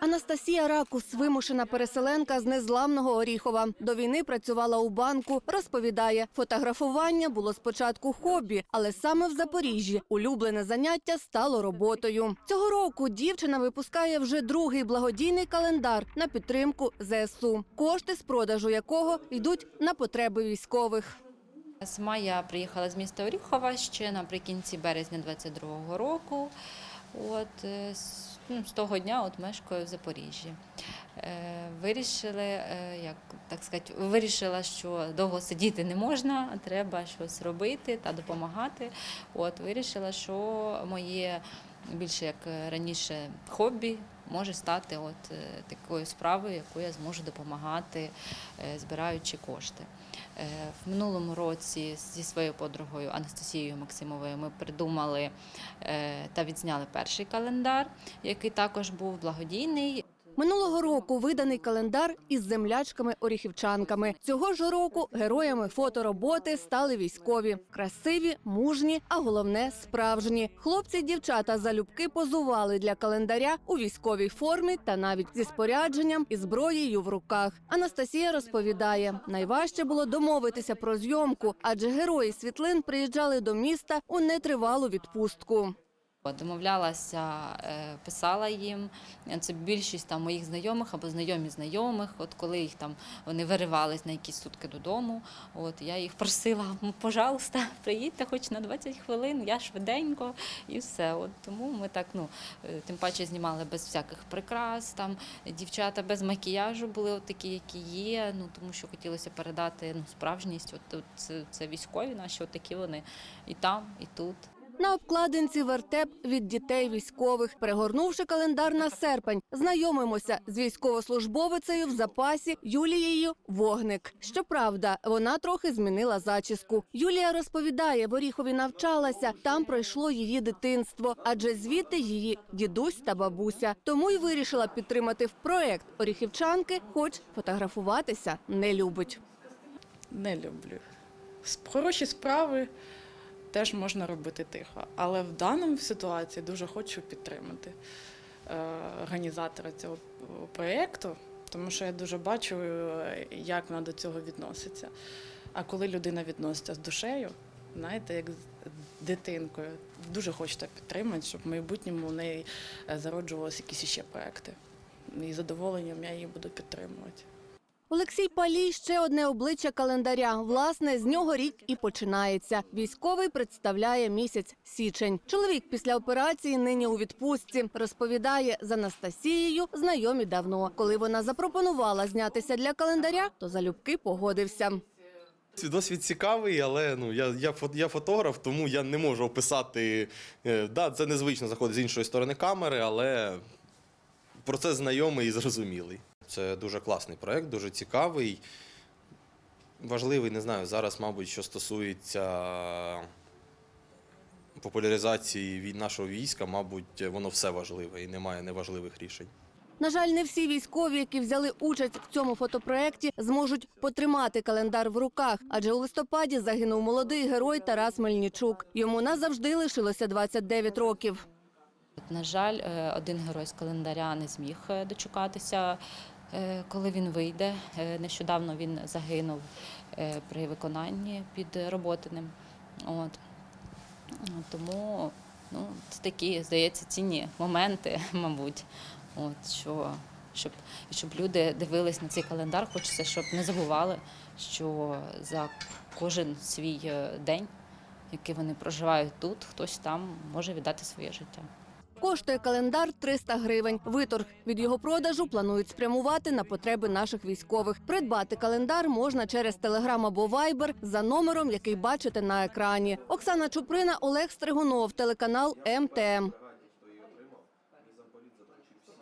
Анастасія Ракус, вимушена переселенка з незламного Оріхова. До війни працювала у банку. Розповідає, фотографування було спочатку хобі, але саме в Запоріжжі улюблене заняття стало роботою. Цього року дівчина випускає вже другий благодійний календар на підтримку ЗСУ, кошти з продажу якого йдуть на потреби військових. Сама я приїхала з міста Оріхова ще наприкінці березня 22-го року. От, е, ну, з того дня от мешкаю в Запоріжжі. Е, вирішили, е, як так сказати, вирішила, що довго сидіти не можна, треба щось робити та допомагати. От, вирішила, що моє більше як раніше хобі може стати от, е, такою справою, яку я зможу допомагати, е, збираючи кошти. Е, В минулому році зі своєю подругою Анастасією Максимовою ми придумали та відзняли перший календар, який також був благодійний. Минулого року виданий календар із землячками-оріхівчанками. Цього ж року героями фотороботи стали військові, красиві, мужні, а головне справжні. Хлопці дівчата залюбки позували для календаря у військовій формі та навіть зі спорядженням і зброєю в руках. Анастасія розповідає, найважче було домовитися про зйомку, адже герої світлин приїжджали до міста у нетривалу відпустку. Домовлялася, е, писала їм. Це більшість там моїх знайомих або знайомі знайомих. От коли їх там вони виривались на якісь сутки додому, от я їх просила, пожалуйста, приїдьте хоч на 20 хвилин, я швиденько і все. От тому ми так, ну е, тим паче знімали без всяких прикрас. Там дівчата без макіяжу були от такі, які є. Ну тому що хотілося передати ну, справжність. От, от це, це військові наші, от такі вони і там, і тут. На обкладинці вертеп від дітей військових, перегорнувши календар на серпень, знайомимося з військовослужбовицею в запасі Юлією Вогник. Щоправда, вона трохи змінила зачіску. Юлія розповідає, в Оріхові навчалася, там пройшло її дитинство, адже звідти її дідусь та бабуся. Тому й вирішила підтримати в проект оріхівчанки, хоч фотографуватися не любить. Не люблю. Хороші справи теж можна робити тихо. Але в даному ситуації дуже хочу підтримати е, організатора цього проєкту, тому що я дуже бачу, е, як вона до цього відноситься. А коли людина відноситься з душею, знаєте, як з дитинкою, дуже хочеться підтримати, щоб в майбутньому в неї е, зароджувалися якісь ще проекти. І задоволенням я її буду підтримувати. Олексій Палій ще одне обличчя календаря. Власне, з нього рік і починається. Військовий представляє місяць січень. Чоловік після операції нині у відпустці розповідає з Анастасією. Знайомі давно. Коли вона запропонувала знятися для календаря, то залюбки погодився. Досвід цікавий, але ну я, я, я фотограф, тому я не можу описати. е, Да, це незвично заходить з іншої сторони камери, але процес знайомий і зрозумілий. Це дуже класний проект, дуже цікавий. Важливий, не знаю, зараз, мабуть, що стосується популяризації від нашого війська, мабуть, воно все важливе і немає неважливих рішень. На жаль, не всі військові, які взяли участь в цьому фотопроекті, зможуть потримати календар в руках, адже у листопаді загинув молодий герой Тарас Мельничук. Йому назавжди лишилося 29 років. На жаль, е, один герой з календаря не зміг е, дочекатися, коли він вийде. Е, Нещодавно він загинув е, при виконанні під Роботиним. От. Тому ну, це такі, здається, цінні моменти, мабуть. От, що, щоб, щоб люди дивились на цей календар, хочеться, щоб не забували, що за кожен свій е, день, який вони проживають тут, хтось там може віддати своє життя. Коштує календар 300 гривень. Виторг від його продажу планують спрямувати на потреби наших військових. Придбати календар можна через Телеграм або Вайбер за номером, який бачите на екрані. Оксана Чуприна, Олег Стригунов, телеканал МТМ.